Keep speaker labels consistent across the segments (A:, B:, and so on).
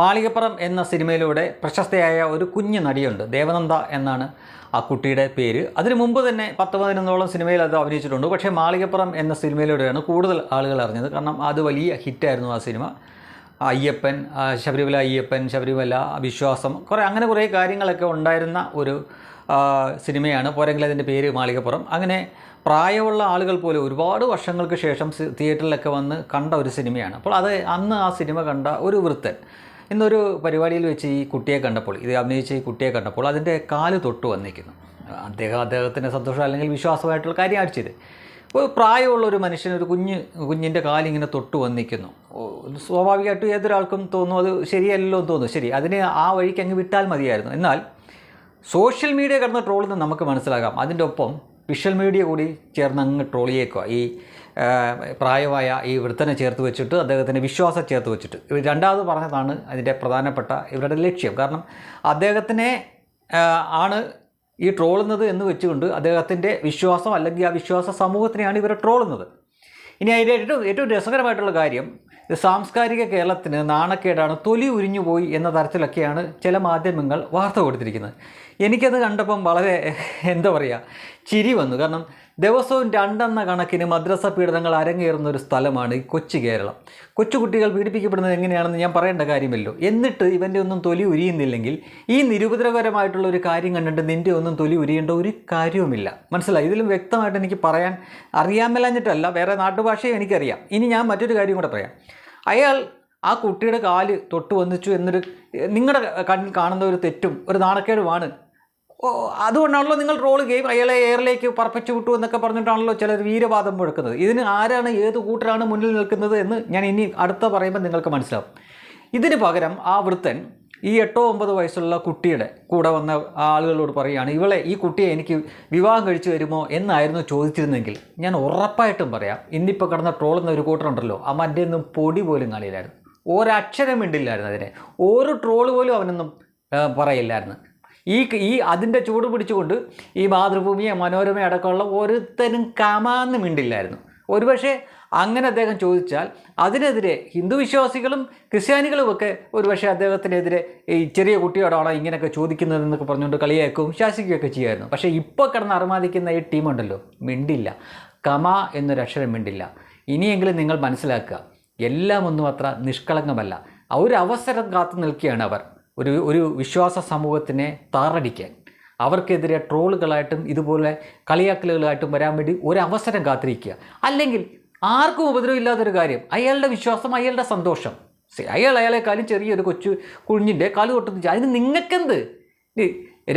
A: മാളികപ്പുറം എന്ന സിനിമയിലൂടെ പ്രശസ്തയായ ഒരു കുഞ്ഞു നടിയുണ്ട്. ദേവനന്ദ എന്നാണ് ആ കുട്ടിയുടെ പേര്. അതിനു മുമ്പ് തന്നെ പത്ത് പതിനൊന്നോളം സിനിമയിൽ അത് അഭിനയിച്ചിട്ടുണ്ട്. പക്ഷേ മാളികപ്പുറം എന്ന സിനിമയിലൂടെയാണ് കൂടുതൽ ആളുകൾ അറിഞ്ഞത്. കാരണം അത് വലിയ ഹിറ്റായിരുന്നു ആ സിനിമ. അയ്യപ്പൻ ശബരിമല അയ്യപ്പൻ ശബരിമല വിശ്വാസം കുറേ അങ്ങനെ കുറേ കാര്യങ്ങളൊക്കെ ഉണ്ടായിരുന്ന ഒരു സിനിമയാണ്. പോരെങ്കിൽ അതിന്റെ പേര് മാളികപ്പുറം. അങ്ങനെ പ്രായമുള്ള ആളുകൾ പോലും ഒരുപാട് വർഷങ്ങൾക്ക് ശേഷം തിയേറ്ററിലൊക്കെ വന്ന് കണ്ട ഒരു സിനിമയാണ്. അപ്പോൾ അത് അന്ന് ആ സിനിമ കണ്ട ഒരു വൃത്തൻ. ഇന്നൊരു പരിപാടിയിൽ വെച്ച് ഈ കുട്ടിയെ കണ്ടപ്പോൾ ഇത് അഭിനയിച്ച ഈ കുട്ടിയെ കണ്ടപ്പോൾ അതിന്റെ കാൽ തൊട്ട് വന്നിരിക്കുന്നു. അദ്ദേഹം അദ്ദേഹത്തിന്റെ സന്തോഷം അല്ലെങ്കിൽ വിശ്വാസമായിട്ടുള്ള കാര്യമാണ് ചെയ്ത്? ഒരു പ്രായമുള്ള ഒരു മനുഷ്യൻ ഒരു കുഞ്ഞ് കുഞ്ഞിന്റെ കാലിങ്ങനെ തൊട്ട് വന്നിരിക്കുന്നു. സ്വാഭാവികമായിട്ടും ഏതൊരാൾക്കും തോന്നും അത് ശരിയല്ലല്ലോ എന്ന് തോന്നും. ശരി അതിനെ ആ വഴിക്ക് അങ്ങ് വിട്ടാൽ മതിയായിരുന്നു. എന്നാൽ സോഷ്യൽ മീഡിയ കിടന്ന ട്രോളിൽ നിന്ന് നമുക്ക് മനസ്സിലാകാം. അതിന്റെ ഒപ്പം വിഷ്വൽ മീഡിയ കൂടി ചേർന്ന് അങ്ങ് ട്രോൾ ചെയ്യേക്കുക ഈ പ്രായമായ ഈ വൃത്തനെ ചേർത്ത് വെച്ചിട്ട് അദ്ദേഹത്തിന്റെ വിശ്വാസം ചേർത്ത് വെച്ചിട്ട്. ഇവർ രണ്ടാമത് പറഞ്ഞതാണ് അതിന്റെ പ്രധാനപ്പെട്ട ഇവരുടെ ലക്ഷ്യം. കാരണം അദ്ദേഹത്തിനെ ആണ് ഈ ട്രോളുന്നത് എന്ന് വെച്ചുകൊണ്ട് അദ്ദേഹത്തിന്റെ വിശ്വാസം അല്ലെങ്കിൽ ആ വിശ്വാസ സമൂഹത്തിനെയാണ് ഇവരെ ട്രോളുന്നത്. ഇനി അതിന്റെ ഏറ്റവും ഏറ്റവും രസകരമായിട്ടുള്ള കാര്യം സാംസ്കാരിക കേരളത്തിന് നാണക്കേടാണ് തൊലി ഉരിഞ്ഞു പോയി എന്ന തരത്തിലൊക്കെയാണ് ചില മാധ്യമങ്ങൾ വാർത്ത കൊടുത്തിരിക്കുന്നത്. എനിക്കത് കണ്ടപ്പം വളരെ എന്താ പറയുക ചിരി വന്നു. കാരണം ദിവസവും രണ്ടെന്ന കണക്കിന് മദ്രസ പീഡനങ്ങൾ അരങ്ങേറുന്ന ഒരു സ്ഥലമാണ് ഈ കൊച്ചു കേരളം. കൊച്ചുകുട്ടികൾ പീഡിപ്പിക്കപ്പെടുന്നത് എങ്ങനെയാണെന്ന് ഞാൻ പറയേണ്ട കാര്യമല്ലോ. എന്നിട്ട് ഇവന്റെ ഒന്നും തൊലി ഉരിയുന്നില്ലെങ്കിൽ ഈ നിരുപദ്രവകരമായിട്ടുള്ള ഒരു കാര്യം കണ്ടിട്ട് നിന്റെ ഒന്നും തൊലി ഉരിയേണ്ട ഒരു കാര്യവുമില്ല. മനസ്സിലായി? ഇതിലും വ്യക്തമായിട്ട് എനിക്ക് പറയാൻ അറിയാമല്ലാഞ്ഞിട്ടല്ല വേറെ നാട്ടുഭാഷയും എനിക്കറിയാം. ഇനി ഞാൻ മറ്റൊരു കാര്യം കൂടെ പറയാം. അയാൾ ആ കുട്ടിയുടെ കാൽ തൊട്ട് വന്നിച്ചു എന്നൊരു നിങ്ങളുടെ കണ്ണിൽ കാണുന്ന ഒരു തെറ്റും ഒരു നാണക്കേടുമാണ് അതുകൊണ്ടാണല്ലോ നിങ്ങൾ റോൾ ഗെയിം അയാളെ എയറിലേക്ക് പറപ്പിച്ചു വിട്ടു എന്നൊക്കെ പറഞ്ഞിട്ടാണല്ലോ ചിലർ വീരവാദം മുഴക്കുന്നത്. ഇതിന് ആരാണ് ഏത് കൂട്ടരാണ് മുന്നിൽ നിൽക്കുന്നത് എന്ന് ഞാൻ ഇനി അടുത്ത പറയുമ്പോൾ നിങ്ങൾക്ക് മനസ്സിലാവും. ഇതിന് പകരം ആ വൃത്തൻ ഈ എട്ടോ ഒമ്പത് വയസ്സുള്ള കുട്ടിയുടെ കൂടെ വന്ന ആളുകളോട് പറയുകയാണ് ഇവളെ ഈ കുട്ടിയെ എനിക്ക് വിവാഹം കഴിച്ചു തരുമോ എന്നായിരുന്നു ചോദിച്ചിരുന്നെങ്കിൽ ഞാൻ ഉറപ്പായിട്ടും പറയാം ഇന്നിപ്പോൾ കിടന്ന ട്രോളുന്ന ഒരു കൂട്ടറുണ്ടല്ലോ അമ്മന്റെ ഒന്നും പൊടി പോലും കളിയില്ലായിരുന്നു ഒരക്ഷരം മിണ്ടില്ലായിരുന്നു അതിനെ. ഒരു ട്രോൾ പോലും അവനൊന്നും ആ, പറയില്ലായിരുന്നു. ഈ ഈ അതിന്റെ ചൂട് പിടിച്ചുകൊണ്ട് ഈ മാതൃഭൂമിയെ മനോരമ അടക്കമുള്ള ഒരുത്തനും കമാന്ന് മിണ്ടില്ലായിരുന്നു. ഒരുപക്ഷെ അങ്ങനെ അദ്ദേഹം ചോദിച്ചാൽ അതിനെതിരെ ഹിന്ദു വിശ്വാസികളും ക്രിസ്ത്യാനികളുമൊക്കെ ഒരുപക്ഷെ അദ്ദേഹത്തിനെതിരെ ഈ ചെറിയ കുട്ടിയോടാണോ ഇങ്ങനെയൊക്കെ ചോദിക്കുന്നതെന്നൊക്കെ പറഞ്ഞുകൊണ്ട് കളിയാക്കുകയും ശാസിക്കുകയൊക്കെ ചെയ്യുമായിരുന്നു. പക്ഷേ ഇപ്പോൾ കിടന്ന് അറുമാദിക്കുന്ന ഈ ടീമുണ്ടല്ലോ മിണ്ടില്ല. കമ എന്നൊരു അക്ഷരം മിണ്ടില്ല. ഇനിയെങ്കിലും നിങ്ങൾ മനസ്സിലാക്കുക എല്ലാം ഒന്നും അത്ര നിഷ്കളങ്കമല്ല. ഒരു അവസരം കാത്തു നിൽക്കുകയാണ് അവർ. ഒരു ഒരു വിശ്വാസ സമൂഹത്തിനെ താറടിക്കാൻ. അവർക്കെതിരെ ട്രോളുകളായിട്ടും ഇതുപോലെ കളിയാക്കലുകളായിട്ടും വരാൻ വേണ്ടി ഒരവസരം കാത്തിരിക്കുക. അല്ലെങ്കിൽ ആർക്കും ഉപദ്രവമില്ലാത്തൊരു കാര്യം. അയാളുടെ വിശ്വാസം അയാളുടെ സന്തോഷം. അയാൾ അയാളെക്കാളും ചെറിയൊരു കൊച്ചു കുഞ്ഞിന്റെ കാൽ തൊട്ട് അതിന് നിങ്ങൾക്കെന്ത്?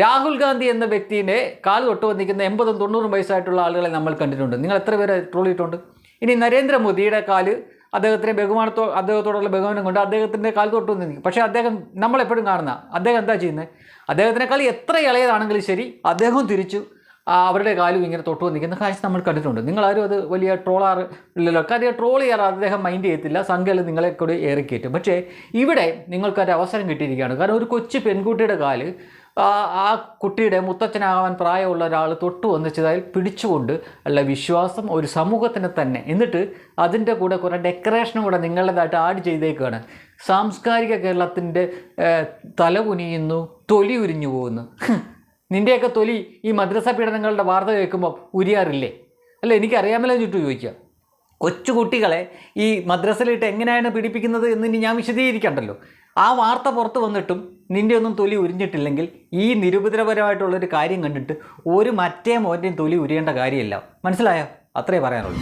A: രാഹുൽ ഗാന്ധി എന്ന വ്യക്തിയുടെ കാൽ തൊട്ട് വന്നിരിക്കുന്ന എൺപതും തൊണ്ണൂറും വയസ്സായിട്ടുള്ള ആളുകളെ നമ്മൾ കണ്ടിട്ടുണ്ട്. നിങ്ങൾ എത്ര പേരെ ട്രോൾ ചെയ്തിട്ടുണ്ട്? ഇനി നരേന്ദ്രമോദിയുടെ കാൽ അദ്ദേഹത്തിന്റെ ബഹുമാനത്തോ അദ്ദേഹത്തോടുള്ള ബഹുമാനം കൊണ്ട് അദ്ദേഹത്തിന്റെ കാൽ തൊട്ട് വന്നിരിക്കും പക്ഷേ അദ്ദേഹം നമ്മളെപ്പോഴും കാണുന്ന അദ്ദേഹം എന്താ ചെയ്യുന്നത് അദ്ദേഹത്തിനേക്കാൾ എത്ര ഇളയതാണെങ്കിലും ശരി അദ്ദേഹം തിരിച്ചു അവരുടെ കാലും ഇങ്ങനെ തൊട്ട് വന്നിരിക്കുന്ന കാഴ്ച നമ്മൾ കണ്ടിട്ടുണ്ട്. നിങ്ങളാരും അത് വലിയ ട്രോളാറ് ഇല്ലല്ലോ. കാര്യം ട്രോൾ ചെയ്യാറ് അദ്ദേഹം മൈൻഡ് ചെയ്യത്തില്ല. സംഖ്യയിൽ നിങ്ങളെ കൂടി ഏറിക്കയറ്റും പക്ഷേ ഇവിടെ നിങ്ങൾക്കൊരു അവസരം കിട്ടിയിരിക്കുകയാണ്. കാരണം ഒരു കൊച്ചു പെൺകുട്ടിയുടെ കാൽ ആ കുട്ടിയുടെ മുത്തച്ഛനാകാൻ പ്രായമുള്ള ഒരാൾ തൊട്ടു വന്നിച്ചതായി പിടിച്ചുകൊണ്ട് അല്ല വിശ്വാസം ഒരു സമൂഹത്തിന് തന്നെ. എന്നിട്ട് അതിന്റെ കൂടെ കുറേ ഡെക്കറേഷനും കൂടെ നിങ്ങളുടേതായിട്ട് ആഡ് ചെയ്തേക്കാണ്. സാംസ്കാരിക കേരളത്തിന്റെ തല കുനിയുന്നു തൊലി ഉരിഞ്ഞു പോകുന്നു. നിന്റെയൊക്കെ തൊലി ഈ മദ്രസ പീഡനങ്ങളുടെ വാർത്ത കേൾക്കുമ്പോൾ ഉരിയാറില്ലേ? അല്ല എനിക്കറിയാമല്ലോ ചുറ്റും ചോദിക്കുക. കൊച്ചുകുട്ടികളെ ഈ മദ്രസയിലിട്ട് എങ്ങനെയാണ് പീഡിപ്പിക്കുന്നത് എന്ന് ഇനി ഞാൻ വിശദീകരിക്കണ്ടല്ലോ. ആ വാർത്ത പുറത്ത് വന്നിട്ടും നിന്റെ ഒന്നും തൊലി ഉരിഞ്ഞിട്ടില്ലെങ്കിൽ ഈ നിരുപദ്രവപരമായിട്ടുള്ളൊരു കാര്യം കണ്ടിട്ട് ഒരു മറ്റേ മോന്റെയും തൊലി ഉരിയേണ്ട കാര്യമില്ല. മനസ്സിലായോ? അത്രേ പറയാനുള്ളൂ.